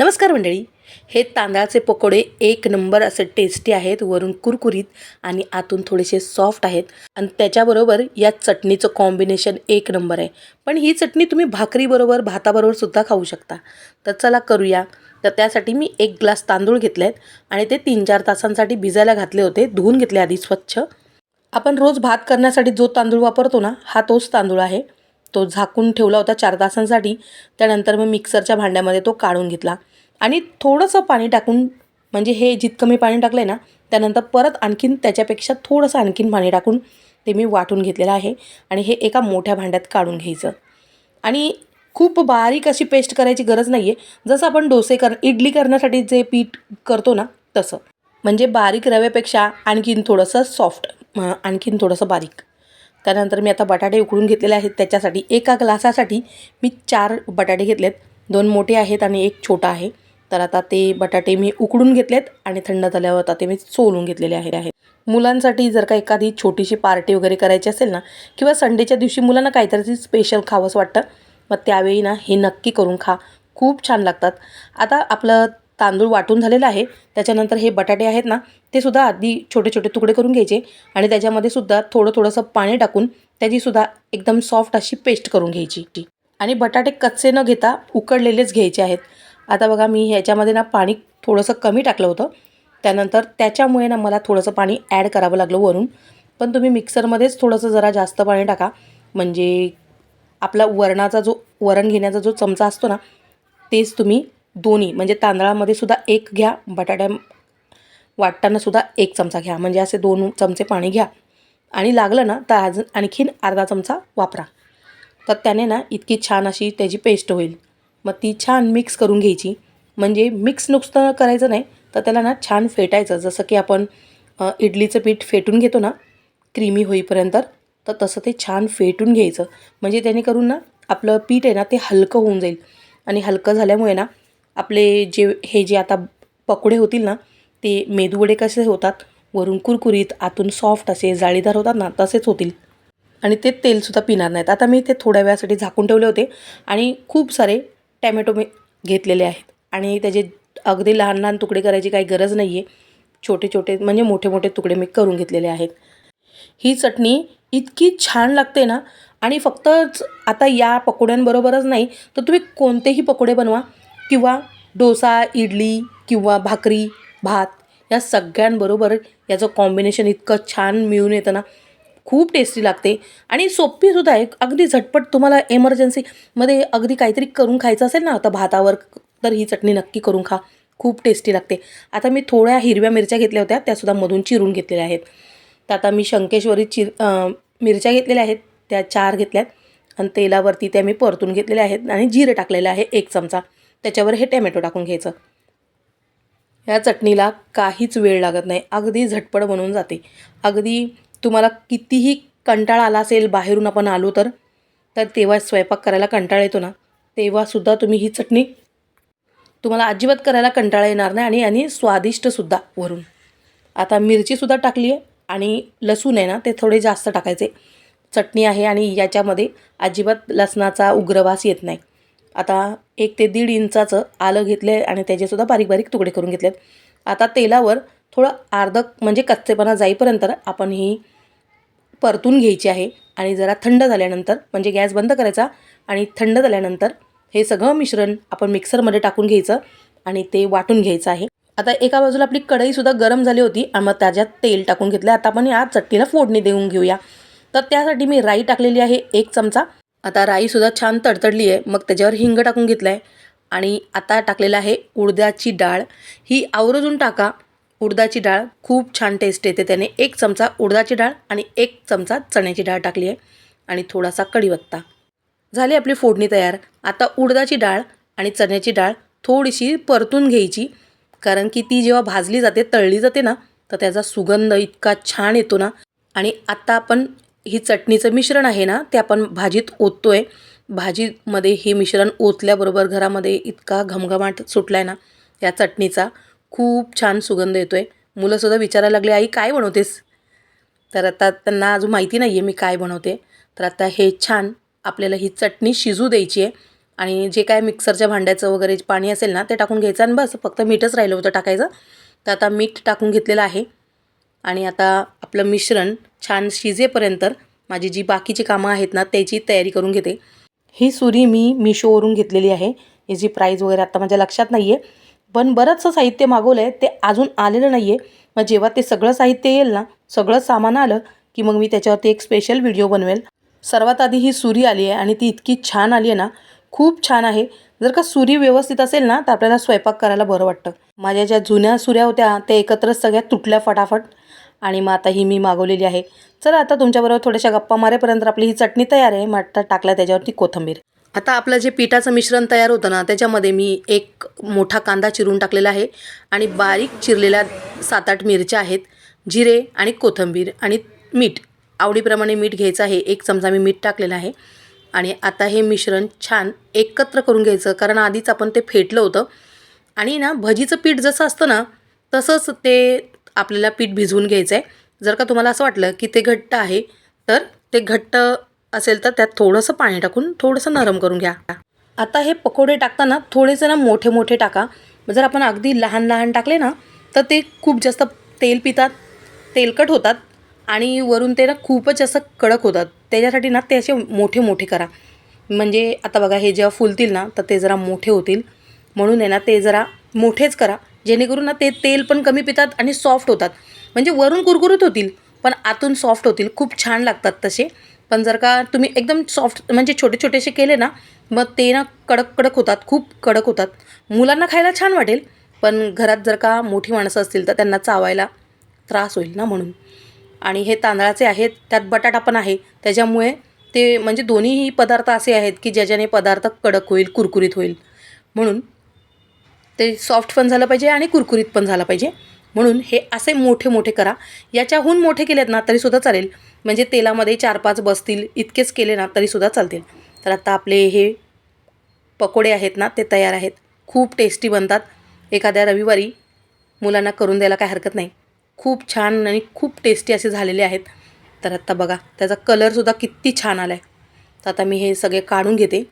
नमस्कार मंडळी. हे तांदळाचे पकोडे एक नंबर असे टेस्टी आहेत वरून कुरकुरीत आणि आतून थोडेसे सॉफ्ट आहेत. आणि त्याच्याबरोबर या चटणीचं कॉम्बिनेशन एक नंबर आहे. पण ही चटणी तुम्ही भाकरीबरोबर भाताबरोबर सुद्धा खाऊ शकता. तर चला करूया. तर त्यासाठी मी एक ग्लास तांदूळ घेतले आहेत आणि ते तीन चार तासांसाठी भिजायला घातले होते. धुवून घेतले आधी स्वच्छ. आपण रोज भात करण्यासाठी जो तांदूळ वापरतो ना हा तोच तांदूळ आहे. तो झाकून ठेवला होता चार तासांसाठी. त्यानंतर मग मिक्सरच्या भांड्यामध्ये तो काढून घेतला. आणि थोडंसं पाणी टाकून म्हणजे हे जितकं मी पाणी टाकलं आहे ना त्यानंतर परत आणखीन त्याच्यापेक्षा थोडंसं आणखीन पाणी टाकून ते मी वाटून घेतलेलं आहे आणि हे एका मोठ्या भांड्यात काढून घ्यायचं. आणि खूप बारीक अशी पेस्ट करायची गरज नाही आहे जसं आपण डोसे कर इडली करण्यासाठी जे पीठ करतो ना तसं. म्हणजे बारीक रव्यापेक्षा आणखीन थोडंसं सॉफ्ट आणखीन थोडंसं बारीक. त्यानंतर मी आता बटाटे उकडून घेतलेले आहेत त्याच्यासाठी एका ग्लासासाठी मी चार बटाटे घेतलेत. दोन मोठे आहेत आणि एक छोटा आहे. तर आता ते बटाटे मी उकडून घेतलेत आणि थंड झाल्यावर आता ते मी सोलून घेतलेले आहे आहेत. मुलांसाठी जर का एखादी छोटीशी पार्टी वगैरे करायची असेल ना किंवा संडेच्या दिवशी मुलांना काहीतरी स्पेशल खावंसं वाटतं मग त्यावेळी ना हे नक्की करून खा. खूप छान लागतात. आता आपलं तांदूळ वाटून झालेलं आहे. त्याच्यानंतर हे बटाटे आहेत ना ते सुद्धा आधी छोटे छोटे तुकडे करून घ्यायचे आणि त्याच्यामध्ये सुद्धा थोडं थोडंसं पाणी टाकून त्याचीसुद्धा एकदम सॉफ्ट अशी पेस्ट करून घ्यायची. आणि बटाटे कच्चे न घेता उकडलेलेच घ्यायचे आहेत. आता बघा मी ह्याच्यामध्ये ना पाणी थोडंसं कमी टाकलं होतं. त्यानंतर त्याच्यामुळे ना मला थोडंसं पाणी ॲड करावं लागलं वरून. पण तुम्ही मिक्सरमध्येच थोडंसं जरा जास्त पाणी टाका. म्हणजे आपला वरणाचा जो वरण घेण्याचा जो चमचा असतो ना तेच तुम्ही दोन्ही म्हणजे तांदळामध्ये सुद्धा एक घ्या बटाट्या वाटताना सुद्धा एक चमचा घ्या. म्हणजे असे दोन चमचे पाणी घ्या. आणि लागलं ना तर अजून आणखीन अर्धा चमचा वापरा. तर त्याने ना इतकी छान अशी त्याची पेस्ट होईल. मग ती छान मिक्स करून घ्यायची. म्हणजे मिक्स नुकतं करायचं नाही तर त्याला ना छान फेटायचं. जसं की आपण इडलीचं पीठ फेटून घेतो ना क्रीमी होईपर्यंत तर तसं ते छान फेटून घ्यायचं. म्हणजे त्याने करून ना आपलं पीठ आहे ना ते हलकं होऊन जाईल. आणि हलकं झाल्यामुळे ना आपले जे हे जे आता पकोडे होतील ना ते मेदूवडे कसे होतात वरून कुरकुरीत आतून सॉफ्ट असे जाळीदार होतात ना तसेच होतील. आणि ते तेलसुद्धा पिणार नाहीत. आता मी ते थोड्या वेळासाठी झाकून ठेवले होते. आणि खूप सारे टॅमॅटो मी घेतलेले आहेत. आणि त्याचे अगदी लहान लहान तुकडे करायची काही गरज नाही आहे छोटे छोटे म्हणजे मोठे मोठे तुकडे मी करून घेतलेले आहेत. ही चटणी इतकी छान लागते ना आणि फक्तच आता या पकोड्यांबरोबरच नाही तर तुम्ही कोणतेही पकोडे बनवा किंवा डोसा इडली किंवा भाकरी भात या सगळ्यांबरोबर याचं कॉम्बिनेशन इतकं छान मिळून येतं ना खूप टेस्टी लागते. आणि सोपीसुद्धा आहे. अगदी झटपट तुम्हाला एमर्जन्सीमध्ये अगदी काहीतरी करून खायचं असेल ना आता भातावर तर ही चटणी नक्की करून खा. खूप टेस्टी लागते. आता मी थोड्या हिरव्या मिरच्या घेतल्या होत्या. त्यासुद्धा मधून चिरून घेतलेल्या आहेत. तर आता मी शंकेश्वरी चिर मिरच्या घेतलेल्या आहेत. त्या चार घेतल्यात. आणि तेलावरती त्या मी परतून घेतलेल्या आहेत. आणि जिरं टाकलेलं आहे एक चमचा. त्याच्यावर हे टॅमॅटो टाकून घ्यायचं. या चटणीला काहीच वेळ लागत नाही. अगदी झटपट बनून जाते. अगदी तुम्हाला कितीही कंटाळा आला असेल बाहेरून आपण आलो तर तर तेव्हा स्वयंपाक करायला कंटाळा येतो ना. तेव्हासुद्धा तुम्ही ही चटणी तुम्हाला अजिबात करायला कंटाळा येणार नाही आणि आणि स्वादिष्टसुद्धा वरून. आता मिरचीसुद्धा टाकली आहे आणि लसूण आहे ना ते थोडे जास्त टाकायचे. चटणी आहे आणि याच्यामध्ये अजिबात लसणाचा उग्रवास येत नाही. आता एक ते दीड इंचाचं आलं घेतलं आहे आणि त्याचेसुद्धा बारीक बारीक तुकडे करून घेतलेत. आता तेलावर थोडं अर्धक म्हणजे कच्चेपणा जाईपर्यंत आपण ही परतून घ्यायची आहे. आणि जरा थंड झाल्यानंतर म्हणजे गॅस बंद करायचा आणि थंड झाल्यानंतर हे सगळं मिश्रण आपण मिक्सरमध्ये टाकून घ्यायचं आणि ते वाटून घ्यायचं आहे. आता एका बाजूला आपली कढईसुद्धा गरम झाली होती आणि मग त्याच्यात तेल टाकून घेतलं आता आपण या चटणीला फोडणी देऊन घेऊया. तर त्यासाठी मी राई टाकलेली आहे एक चमचा. आता राईसुद्धा छान तडतडली आहे. मग त्याच्यावर हिंग टाकून घेतलं आहे आणि आता टाकलेलं आहे उडद्याची डाळ. ही आवर्जून टाका. उडदाची डाळ खूप छान टेस्ट येते. त्याने एक चमचा उडदाची डाळ आणि एक चमचा चण्याची डाळ टाकली आहे. आणि थोडासा कढीपत्ता झाली आपली फोडणी तयार. आता उडदाची डाळ आणि चण्याची डाळ थोडीशी परतून घ्यायची. कारण की ती जेव्हा भाजली जाते तळली जाते ना तर त्याचा सुगंध इतका छान येतो ना. आणि आत्ता आपण ही चटणीचं मिश्रण आहे ना ते आपण भाजीत ओततो आहे भाजीमध्ये हे मिश्रण ओतल्याबरोबर घरामध्ये इतका घमघमाट सुटला आहे ना या चटणीचा. खूप छान सुगंध येतो आहे मुलंसुद्धा विचारायला लागले आई काय बनवतेस? तर आता त्यांना अजून माहिती नाही आहे मी काय बनवते. तर आता हे छान आपल्याला ही चटणी शिजू द्यायची आहे आणि जे काय मिक्सरच्या भांड्याचं वगैरे पाणी असेल ना ते टाकून घ्यायचं आणि बस फक्त मीठच राहिलं होतं टाकायचं. तर आता मीठ टाकून घेतलेलं आहे. आणि आता आपलं मिश्रण छान शिजेपर्यंत माझी जी बाकीची कामं आहेत ना त्याची तयारी करून घेते. ही सुरी मी मिशोवरून घेतलेली आहे. याची प्राईज वगैरे आत्ता माझ्या लक्षात नाही आहे पण बरंचसं साहित्य मागवलं आहे ते अजून आलेलं नाही आहे मग जेव्हा ते सगळं साहित्य येईल ना सगळं सामान आलं की मग मी त्याच्यावरती एक स्पेशल व्हिडिओ बनवेल. सर्वात आधी ही सुरी आली आहे आणि ती इतकी छान आली आहे ना खूप छान आहे. जर का सुरी व्यवस्थित असेल ना तर आपल्याला स्वयंपाक करायला बरं वाटतं. माझ्या ज्या जुन्या सुऱ्या होत्या त्या एकत्रच सगळ्या तुटल्या फटाफट. आणि मग आता ही मी मागवलेली आहे. चला आता तुमच्याबरोबर थोड्याशा गप्पा मारेपर्यंत आपली ही चटणी तयार आहे. मग आता टाकला त्याच्यावरती कोथिंबीर. आता आपलं जे पिठाचं मिश्रण तयार होतं ना त्याच्यामध्ये मी एक मोठा कांदा चिरून टाकलेला आहे आणि बारीक चिरलेल्या सात आठ मिरच्या आहेत जिरे आणि कोथिंबीर आणि मीठ. आवडीप्रमाणे मीठ घ्यायचं आहे एक चमचा मी मीठ टाकलेलं आहे. आणि आता हे मिश्रण छान एकत्र करून घ्यायचं कारण आधीच आपण ते फेटलं होतं. आणि ना भजीचं पीठ जसं असतं ना तसंच ते आपल्याला पीठ भिजवून घ्यायचं आहे जर का तुम्हाला असं वाटलं की ते घट्ट आहे तर ते घट्ट असेल तर त्यात थोडंसं पाणी टाकून थोडंसं नरम करून घ्या. आता हे पकोडे टाकताना थोडेसे ना मोठे मोठे टाका. जर आपण अगदी लहान लहान टाकले ना तर ते खूप जास्त तेल पितात तेलकट होतात आणि वरून ते ना खूपच असं कडक होतात. त्याच्यासाठी ना ते असे मोठे मोठे करा. म्हणजे आता बघा हे जेव्हा फुलतील ना तर ते जरा मोठे होतील. म्हणून आहे ना ते जरा मोठेच करा. जेणेकरून ना ते तेल पण कमी पितात आणि सॉफ्ट होतात. म्हणजे वरून कुरकुरीत होतील पण आतून सॉफ्ट होतील. खूप छान लागतात तसे. पण जर का तुम्ही एकदम सॉफ्ट म्हणजे छोटे छोटेसे केले ना मग ते ना कडक कडक होतात खूप कडक होतात. मुलांना खायला छान वाटेल पण घरात जर का मोठी माणसं असतील तर त्यांना चावायला त्रास होईल ना म्हणून. आणि हे तांदळाचे आहेत त्यात बटाटा पण आहे. त्याच्यामुळे ते म्हणजे दोन्हीही पदार्थ असे आहेत की ज्याच्याने पदार्थ कडक होईल कुरकुरीत होईल. म्हणून ते सॉफ्ट पण झालं पाहिजे आणि कुरकुरीत पण झालं पाहिजे. म्हणून हे असे मोठे मोठे करा. याच्याहून मोठे केलेत ना तरीसुद्धा चालेल. म्हणजे तेलामध्ये चार पाच बसतील इतकेच केले ना तरीसुद्धा चालतील. तर आता आपले हे पकोडे आहेत ना ते तयार आहेत. खूप टेस्टी बनतात. एखाद्या रविवारी मुलांना करून द्यायला काय हरकत नाही. खूप छान आणि खूप टेस्टी असे झालेले आहेत. तर आत्ता बघा त्याचा कलरसुद्धा किती छान आला आहे तर आता मी हे सगळे काढून घेते.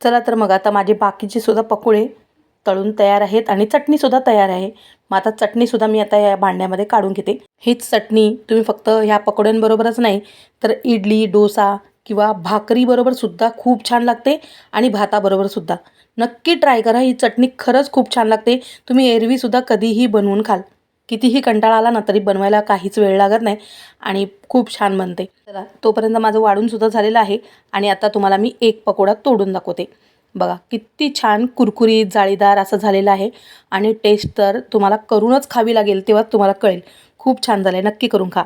चला तर मग आता माझे बाकीचे सुद्धा पकोडे तळून तयार आहेत आणि चटणीसुद्धा तयार आहे. मग आता चटणीसुद्धा मी आता या भांड्यामध्ये काढून घेते. हीच चटणी तुम्ही फक्त ह्या पकोड्यांबरोबरच नाही तर इडली डोसा किंवा भाकरीबरोबरसुद्धा खूप छान लागते आणि भाताबरोबरसुद्धा नक्की ट्राय करा ही चटणी खरंच खूप छान लागते. तुम्ही एरवीसुद्धा कधीही बनवून खाल. कितीही कंटाळा आला ना तरी बनवायला काहीच वेळ लागत नाही आणि खूप छान बनते. चला तोपर्यंत माझं वाढूनसुद्धा झालेलं आहे आणि आता तुम्हाला मी एक पकोडा तोडून दाखवते. बघा किती छान कुरकुरीत जाळीदार असं झालेलं आहे. आणि टेस्ट तर तुम्हाला करूनच खावी लागेल तेव्हाच तुम्हाला कळेल. खूप छान झालं आहे नक्की करून खा.